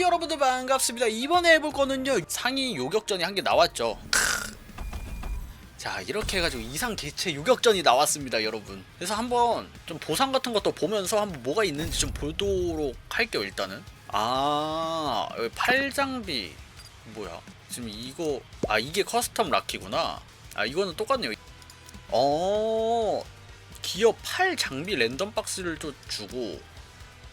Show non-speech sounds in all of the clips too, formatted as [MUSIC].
여러분들 반갑습니다. 이번에 해볼 거는요 상위 요격전이 한 개 나왔죠. 자 이렇게 해가지고 이상 개체 요격전이 나왔습니다, 여러분. 그래서 한번 좀 보상 같은 것도 보면서 한번 뭐가 있는지 좀 보도록 할게요, 일단은. 아 여기 팔장비 뭐야? 지금 이거 아 이게 커스텀 락키구나. 아 이거는 똑같네요. 어 기어 8 장비 랜덤 박스를 또 주고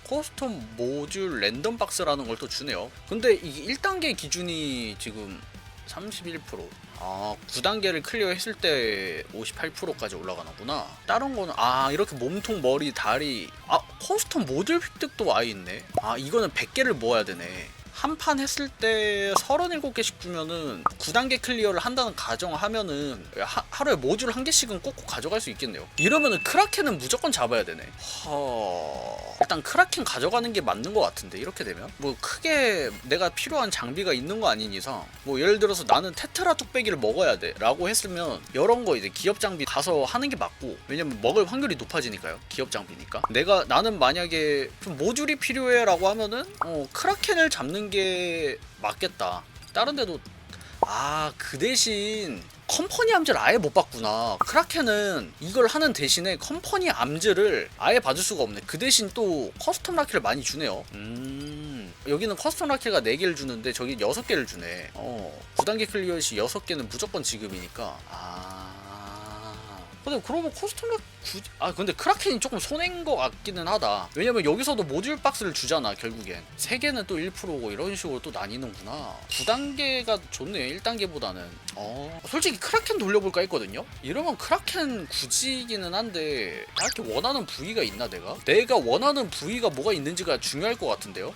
커스텀 모듈 랜덤 박스라는 걸 또 주네요. 근데 이게 1단계 기준이 지금 31%. 아, 9단계를 클리어 했을 때 58%까지 올라가는구나. 다른 거는 아, 이렇게 몸통, 머리, 다리. 아, 커스텀 모듈 획득도 와 있네. 아, 이거는 100개를 모아야 되네. 한 판 했을 때 37개씩 주면은 9단계 클리어를 한다는 가정을 하면은 하, 하루에 모듈 한 개씩은 꼭꼭 가져갈 수 있겠네요. 이러면은 크라켄은 무조건 잡아야 되네. 허... 일단 크라켄 가져가는 게 맞는 것 같은데 이렇게 되면 뭐 크게 내가 필요한 장비가 있는 거 아닌 이상 뭐 예를 들어서 나는 테트라 뚝배기를 먹어야 돼 라고 했으면 이런 거 이제 기업 장비 가서 하는 게 맞고 왜냐면 먹을 확률이 높아지니까요. 기업 장비니까. 내가 나는 만약에 좀 모듈이 필요해 라고 하면은 어, 크라켄을 잡는 게 맞겠다. 다른 데도 아 그 대신 컴퍼니 암즈를 아예 못 봤구나. 크라켄은 이걸 하는 대신에 컴퍼니 암즈를 아예 받을 수가 없네. 그 대신 또 커스텀 라키를 많이 주네요. 음. 여기는 커스텀 라키가 4개를 주는데 저기 6개를 주네. 어. 9단계 클리어 시 6개는 무조건 지급이니까. 아. 근데 그러면 라키 굳이... 아 근데 크라켄이 조금 손해인 것 같기는 하다. 왜냐면 여기서도 모듈 박스를 주잖아 결국엔. 3개는 또 1%고 이런 식으로 또 나뉘는구나. 9단계가 좋네 1단계보다는. 어 솔직히 크라켄 돌려볼까 했거든요. 이러면 크라켄 굳이기는 한데 딱히 원하는 부위가 있나 내가? 내가 원하는 부위가 뭐가 있는지가 중요할 것 같은데요.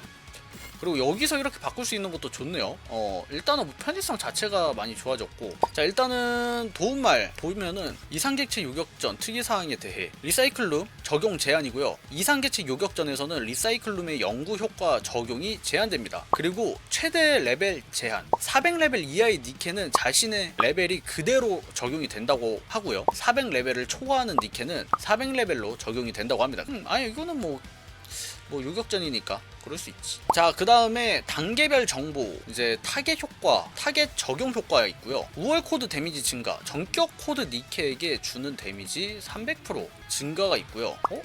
그리고 여기서 이렇게 바꿀 수 있는 것도 좋네요. 어, 일단은 뭐 편의성 자체가 많이 좋아졌고. 자, 일단은 도움말 보면은 이상객체 요격전 특이사항에 대해 리사이클룸 적용 제한이고요. 이상객체 요격전에서는 리사이클룸의 연구 효과 적용이 제한됩니다. 그리고 최대 레벨 제한. 400레벨 이하의 니케는 자신의 레벨이 그대로 적용이 된다고 하고요. 400레벨을 초과하는 니케는 400레벨로 적용이 된다고 합니다. 음, 아니 이거는 뭐 뭐 요격전이니까 그럴 수 있지. 자, 그 다음에 단계별 정보, 이제 타겟 효과, 타겟 적용 효과가 있고요. 우월 코드 데미지 증가, 전격 코드 니케에게 주는 데미지 300% 증가가 있고요. 어?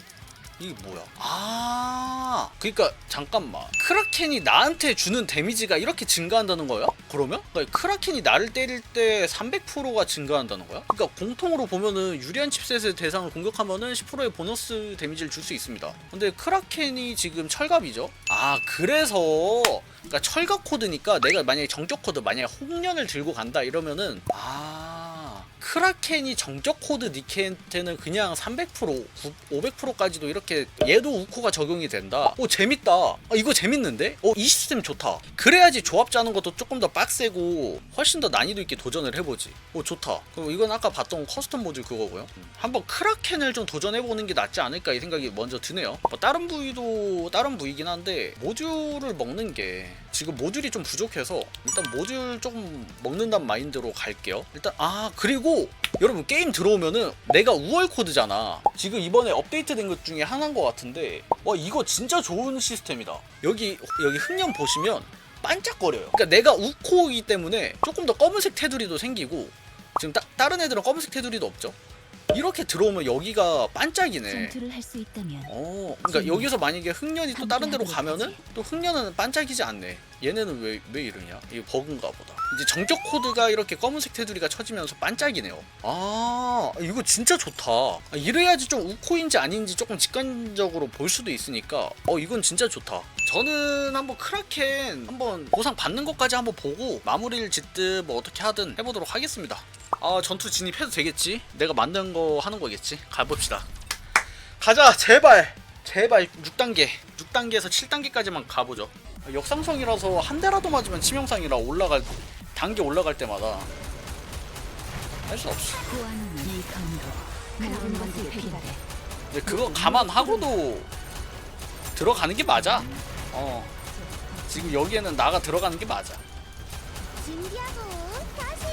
이게 뭐야? 아, 그러니까 잠깐만. 크라켄이 나한테 주는 데미지가 이렇게 증가한다는 거야? 그러면? 그러니까 크라켄이 나를 때릴 때 300%가 증가한다는 거야? 그러니까 공통으로 보면은 유리한 칩셋의 대상을 공격하면은 10%의 보너스 데미지를 줄 수 있습니다. 근데 크라켄이 지금 철갑이죠? 아, 그래서 그러니까 철갑 코드니까 내가 만약에 정적 코드 만약에 홍련을 들고 간다 이러면은 아 크라켄이 정적 코드 니케한테는 그냥 300% 500%까지도 이렇게 얘도 우코가 적용이 된다. 오 재밌다. 아, 이거 재밌는데? 어이 시스템 좋다. 그래야지 조합 짜는 것도 조금 더 빡세고 훨씬 더 난이도 있게 도전을 해보지. 오 좋다. 그리고 이건 아까 봤던 커스텀 모듈 그거고요. 음, 한번 크라켄을 좀 도전해보는 게 낫지 않을까 이 생각이 먼저 드네요. 뭐 다른 부위도 다른 부위긴 한데 모듈을 먹는 게 지금 모듈이 좀 부족해서 일단 모듈 조금 먹는단 마인드로 갈게요. 일단 아 그리고 여러분 게임 들어오면은 내가 우월 코드잖아. 지금 이번에 업데이트된 것 중에 하나인 것 같은데 와 이거 진짜 좋은 시스템이다. 여기 여기 흑연 보시면 반짝거려요. 그러니까 내가 우코이기 때문에 조금 더 검은색 테두리도 생기고 지금 따, 다른 애들은 검은색 테두리도 없죠. 이렇게 들어오면 여기가 반짝이네. 전투를 할 수 있다면 어, 그러니까 여기서 만약에 흑년이 또 다른 데로 가면은 또 흑년은 반짝이지 않네. 얘네는 왜 왜 이러냐? 이게 버그인가 보다. 이제 정적 코드가 이렇게 검은색 테두리가 쳐지면서 반짝이네요. 아, 이거 진짜 좋다. 아, 이래야지 좀 우코인지 아닌지 조금 직관적으로 볼 수도 있으니까 어, 이건 진짜 좋다. 저는 한번 크라켄 한번 보상 받는 것까지 한번 보고 마무리를 짓든 뭐 어떻게 하든 해보도록 하겠습니다. 아, 전투 진입해도 되겠지? 내가 만든 거 하는 거겠지? 가봅시다. 가자 제발 제발 6단계 6단계에서 7단계까지만 가보죠 역상성이라서 한 대라도 맞으면 치명상이라 올라갈 단계 올라갈 때마다 할 수 없어. 것을 필요해. 근데 그거 감안하고도 들어가는 게 맞아. 어. 지금 여기에는 나가 들어가는 게 맞아. 준비하고 다시.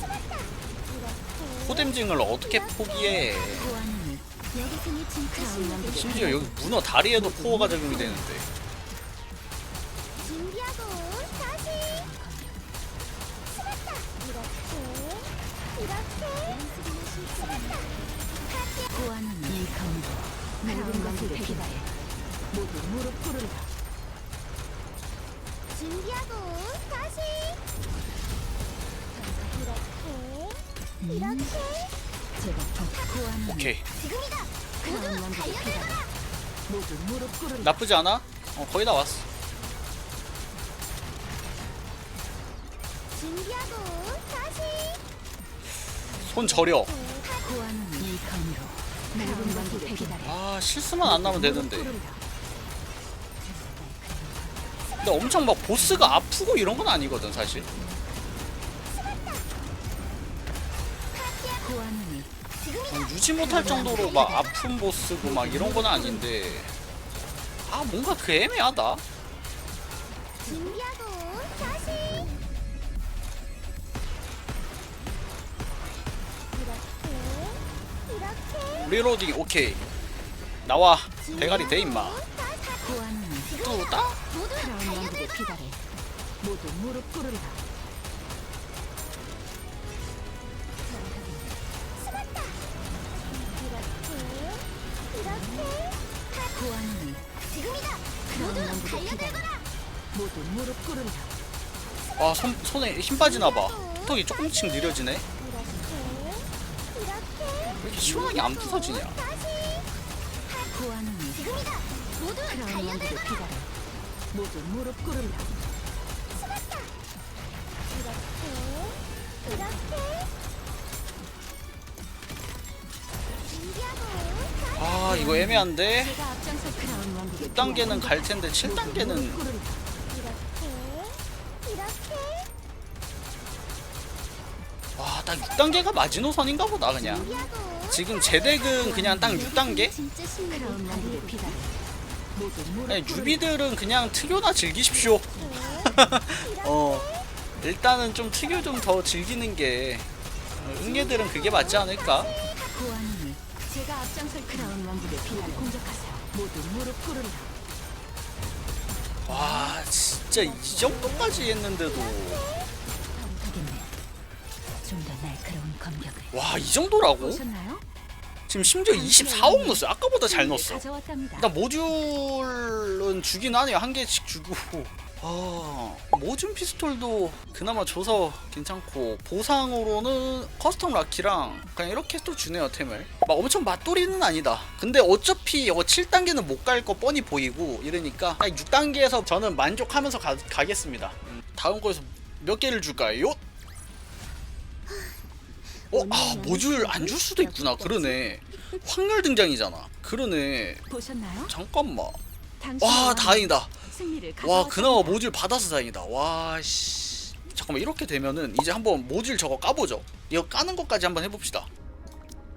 숨었다. 이렇게. 포뎀징을 어떻게 포기해? 여기서는 심지어 여기 문어 다리에도 포어가 적용이 되는데 꿇으라 나쁘지 않아? 어 거의 다 왔어. 준비하고 손 저려. 배기다해 아 실수만 안 나면 되는데. 근데 엄청 막 보스가 아프고 이런 건 아니거든 사실. 어, 유지 못할 정도로 막 아픈 보스고 막 이런 건 아닌데. 아 뭔가 그 애매하다 리로딩 오케이. 나와. 대가리 돼 임마. 뚜다? 모두 크라운 왕국의 달려들어라 피다해 모두 무릎 꿇으라 숨었다 이렇게 이렇게 고아는 지금이다 크라운 모두 왕국의 피다해 달려들어라 모두 무릎 꿇으라 아 손, 손에 힘 빠지나봐. 턱이 조금씩 느려지네 이렇게 시원하게 안 부서지냐? 아 이거 애매한데? 제가 앞장서 크라운 왕국의 6단계는 갈 텐데 7단계는 이렇게 이렇게 와딱 6단계가 마지노선인가 보다 그냥 지금 제 덱은 그냥 딱 6단계? 진짜 크라운 신나게 왕국의 피다해 모두 무릎 아니, 뉴비들은 그냥 특요나 즐기십시오. [LAUGHS] 어 일단은 좀 특유 좀더 즐기는 게 어, 응애들은 그게 맞지 않을까? 와 진짜 이 정도까지 했는데도 와 이 정도라고? 보셨나요? 지금 심지어 24억 넣었어요 아까보다 잘 넣었어. 가져왔답니다. 일단 모듈은 주긴 하네요. 한 개씩 주고. [LAUGHS] 아 모듈 피스톨도 그나마 줘서 괜찮고 보상으로는 커스텀 라키랑 그냥 이렇게 또 주네요 템을. 막 엄청 맛돌이는 아니다. 근데 어차피 어 7단계는 못 갈 거 뻔히 보이고 이러니까 6단계에서 저는 만족하면서 가, 가겠습니다. 음, 다음 거에서 몇 개를 줄까요? 어? 아 모듈 안 줄 수도 있구나. 그러네. 확률 등장이잖아. 그러네. 보셨나요? 잠깐만. 와 다행이다. 와. 그나마 모듈 받아서 다행이다. 와씨. 잠깐만 이렇게 되면은 이제 한번 모듈 저거 까보죠. 이거 까는 것까지 한번 해봅시다.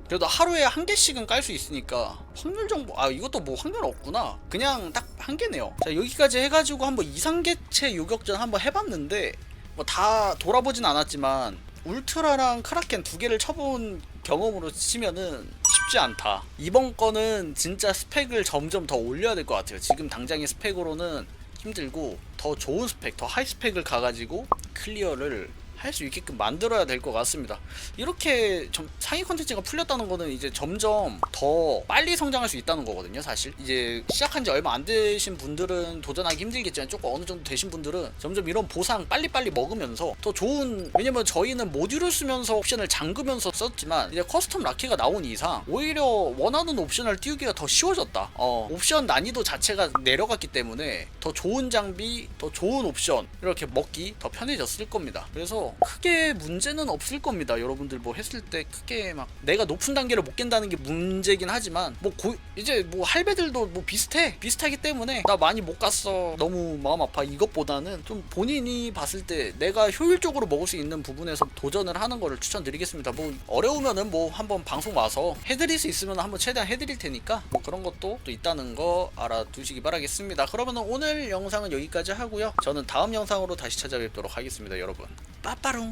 그래도 하루에 한 개씩은 깔 수 있으니까 확률 정보 아 이것도 뭐 확률 없구나. 그냥 딱 한 개네요. 자 여기까지 해가지고 한번 이상개체 요격전 한번 해봤는데 뭐 다 돌아보진 않았지만 울트라랑 크라켄 두 개를 쳐본 경험으로 치면은 쉽지 않다. 이번 거는 진짜 스펙을 점점 더 올려야 될 것 같아요. 지금 당장의 스펙으로는 힘들고 더 좋은 스펙, 더 하이 스펙을 가가지고 클리어를 할 수 있게끔 만들어야 될 것 같습니다. 이렇게 좀 상위 컨텐츠가 풀렸다는 거는 이제 점점 더 빨리 성장할 수 있다는 거거든요, 사실. 이제 시작한 지 얼마 안 되신 분들은 도전하기 힘들겠지만 조금 어느 정도 되신 분들은 점점 이런 보상 빨리빨리 먹으면서 더 좋은 왜냐면 저희는 모듈을 쓰면서 옵션을 잠그면서 썼지만 이제 커스텀 라키가 나온 이상 오히려 원하는 옵션을 띄우기가 더 쉬워졌다. 어, 옵션 난이도 자체가 내려갔기 때문에 더 좋은 장비, 더 좋은 옵션 이렇게 먹기 더 편해졌을 겁니다. 그래서 크게 문제는 없을 겁니다. 여러분들 뭐 했을 때 크게 막 내가 높은 단계를 못 깬다는 게 문제 긴 하지만 뭐 고, 이제 뭐 할배들도 뭐 비슷해 비슷하기 때문에 나 많이 못 갔어 너무 마음 아파 이것보다는 좀 본인이 봤을 때 내가 효율적으로 먹을 수 있는 부분에서 도전을 하는 거를 추천드리겠습니다. 뭐 어려우면은 뭐 한번 방송 와서 해드릴 수 있으면 한번 최대한 해드릴 테니까 뭐 그런 것도 또 있다는 거 알아두시기 바라겠습니다. 그러면은 오늘 영상은 여기까지 하고요. 저는 다음 영상으로 다시 찾아뵙도록 하겠습니다, 여러분. 빠빠롱.